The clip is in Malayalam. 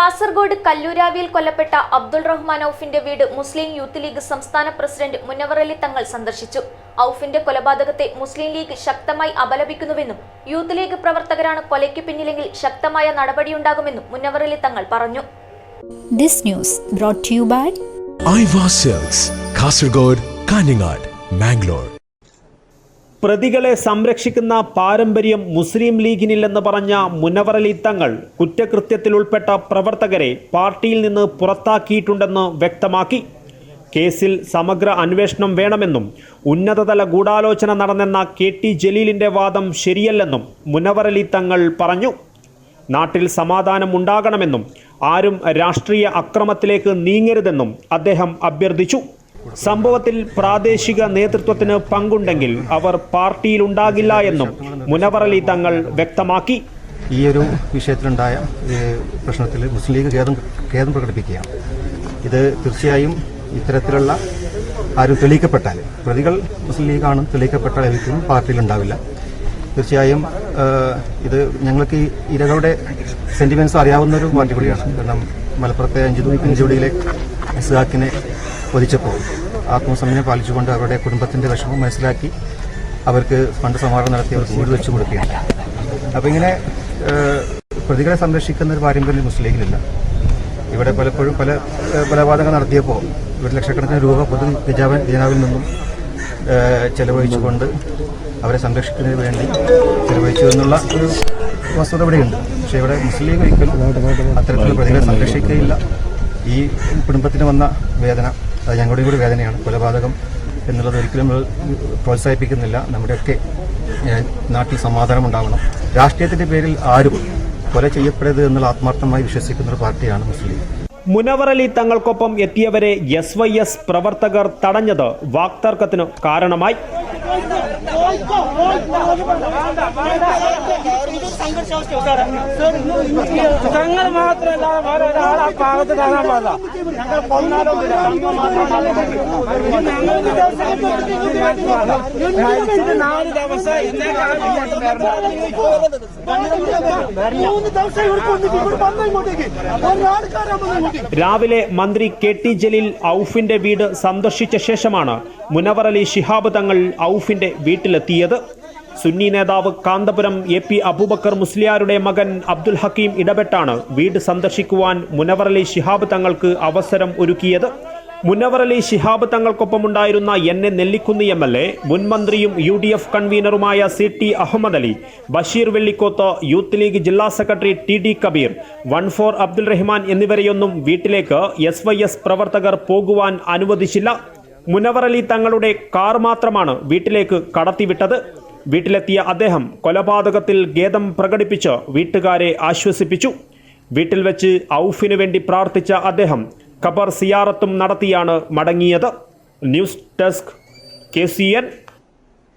കാസർഗോഡ് കല്ലൂരാവിയിൽ കൊല്ലപ്പെട്ട അബ്ദുൾ റഹ്മാൻ ഔഫിന്റെ വീട് മുസ്ലിം യൂത്ത് ലീഗ് സംസ്ഥാന പ്രസിഡന്റ് മുനവറലി തങ്ങൾ സന്ദർശിച്ചു. ഔഫിന്റെ കൊലപാതകത്തെ മുസ്ലിം ലീഗ് ശക്തമായി അപലപിക്കുന്നുവെന്നും യൂത്ത് ലീഗ് പ്രവർത്തകരാണ് കൊലയ്ക്ക് പിന്നിലെങ്കിൽ ശക്തമായ നടപടിയുണ്ടാകുമെന്നും മുനവറലി തങ്ങൾ പറഞ്ഞു. This news brought to you by Aiwa sales Kasaragod Kanhangad Mangalore. പ്രതികളെ സംരക്ഷിക്കുന്ന പാരമ്പര്യം മുസ്ലിം ലീഗിനില്ലെന്ന് പറഞ്ഞ മുനവറലി തങ്ങൾ കുറ്റകൃത്യത്തിൽ ഉൾപ്പെട്ട പ്രവർത്തകരെ പാർട്ടിയിൽ നിന്ന് പുറത്താക്കിയിട്ടുണ്ടെന്ന് വ്യക്തമാക്കി. കേസിൽ സമഗ്ര അന്വേഷണം വേണമെന്നും ഉന്നതതല ഗൂഢാലോചന നടന്നെന്ന കെ ടി ജലീലിന്റെ വാദം ശരിയല്ലെന്നും മുനവറലി തങ്ങൾ പറഞ്ഞു. നാട്ടിൽ സമാധാനം ഉണ്ടാകണമെന്നും ആരും രാഷ്ട്രീയ അക്രമത്തിലേക്ക് നീങ്ങരുതെന്നും അദ്ദേഹം അഭ്യർത്ഥിച്ചു. സംഭവത്തിൽ പ്രാദേശിക നേതൃത്വത്തിന് പങ്കുണ്ടെങ്കിൽ അവർ പാർട്ടിയിൽ ഉണ്ടാകില്ല എന്നും മുനവറലി തങ്ങൾ വ്യക്തമാക്കി. ഈ ഒരു വിഷയത്തിലുണ്ടായ പ്രശ്നത്തിൽ മുസ്ലിം ലീഗ് ഖേദം ഖേദം പ്രകടിപ്പിക്കുകയാണ്. ഇത് തീർച്ചയായും ഇത്തരത്തിലുള്ള ആരും തെളിയിക്കപ്പെട്ടാൽ പ്രതികൾ മുസ്ലിം ലീഗാണ് തെളിയിക്കപ്പെട്ടാൽ ഒരിക്കലും പാർട്ടിയിലുണ്ടാവില്ല. തീർച്ചയായും ഇത് ഞങ്ങൾക്ക് ഈ ഇരകളുടെ സെന്റിമെന്റ്സ് അറിയാവുന്ന ഒരു പാർട്ടി കൂടിയാണ് കാരണം മലപ്പുറത്തെ അഞ്ചു അഞ്ചുടിയിലെ ഇസ്ഹാക്കിനെ വധിച്ചപ്പോൾ ആത്മസമയം പാലിച്ചുകൊണ്ട് അവരുടെ കുടുംബത്തിന്റെ വിഷമം മനസ്സിലാക്കി അവർക്ക് ഫണ്ട് സമാഹരണം നടത്തി അവർക്ക് വീട് വെച്ചു കൊടുക്കുകയാണ്. അപ്പോൾ ഇങ്ങനെ പ്രതികളെ സംരക്ഷിക്കുന്ന ഒരു പാരമ്പര്യം മുസ്ലിം ലീഗിലില്ല. ഇവിടെ പലപ്പോഴും പല കൊലപാതകങ്ങൾ നടത്തിയപ്പോൾ ഒരു ലക്ഷക്കണക്കിന് രൂപ പൊതു ഖജാവൻ ഖജനാവിൽ നിന്നും ചെലവഴിച്ചുകൊണ്ട് അവരെ സംരക്ഷിക്കുന്നതിന് വേണ്ടി ചെലവഴിച്ചു എന്നുള്ള ഒരു വസ്തുത ഇവിടെയുണ്ട്. പക്ഷേ ഇവിടെ മുസ്ലിം ലീഗ് ഒരിക്കലും അത്തരത്തിലുള്ള പ്രതികളെ സംരക്ഷിക്കുകയില്ല. ഈ കുടുംബത്തിന് വന്ന വേദന അത് ഞങ്ങളുടെ കൂടി വേദനയാണ്. കൊലപാതകം എന്നുള്ളത് ഒരിക്കലും നമ്മൾ പ്രോത്സാഹിപ്പിക്കുന്നില്ല. നമ്മുടെയൊക്കെ നാട്ടിൽ സമാധാനം ഉണ്ടാവണം. രാഷ്ട്രീയത്തിന്റെ പേരിൽ ആരും കൊല ചെയ്യപ്പെടരുത് എന്നുള്ള ആത്മാർത്ഥമായി വിശ്വസിക്കുന്ന ഒരു പാർട്ടിയാണ് മുസ്ലിം ലീഗ്. മുനവറലി തങ്ങൾക്കൊപ്പം എത്തിയവരെ എസ് വൈ എസ് പ്രവർത്തകർ തടഞ്ഞത് വാക്തർക്കത്തിന് കാരണമായി. ഞങ്ങൾ മാത്രമല്ല വേറെ ഒരാളെ ആ ഭാഗത്ത് കാണാൻ പാടില്ല. നാല് ദിവസം രാവിലെ മന്ത്രി കെ ടി ജലീൽ ഔഫിന്റെ വീട് സന്ദർശിച്ച ശേഷമാണ് മുനവറലി ശിഹാബ് തങ്ങൾ ഔഫിന്റെ വീട്ടിലെത്തിയത് സുന്നി നേതാവ് കാന്തപുരം എ പി അബൂബക്കർ മുസ്ലിയാരുടെ മകൻ അബ്ദുൽ ഹക്കീം ഇടപെട്ടാണ് വീട് സന്ദർശിക്കുവാൻ മുനവറലി ശിഹാബ് തങ്ങൾക്ക് അവസരം ഒരുക്കിയത്. Munavvarali Shihab തങ്ങൾക്കൊപ്പമുണ്ടായിരുന്ന N A Nellikkunnu M L A മുൻ മന്ത്രിയും U D F കൺവീനറുമായ C T Ahmed Ali Basheer Vellikkoth Youth League ജില്ലാ secretary T D Kabeer one four Abdul Rahman എന്നിവരെയൊന്നും വീട്ടിലേക്ക് എസ് വൈ എസ് പ്രവർത്തകർ പോകുവാൻ അനുവദിച്ചില്ല. മുനവറലി തങ്ങളുടെ കാർ മാത്രമാണ് വീട്ടിലേക്ക് കടത്തിവിട്ടത്. വീട്ടിലെത്തിയ അദ്ദേഹം കൊലപാതകത്തിൽ ഖേദം പ്രകടിപ്പിച്ച് വീട്ടുകാരെ ആശ്വസിപ്പിച്ചു. വീട്ടിൽ വെച്ച് ഔഫിനു വേണ്ടി പ്രാർത്ഥിച്ച അദ്ദേഹം ഖബർ സിയാറത്തും നടത്തിയാണ് മടങ്ങിയത്. News desk K C N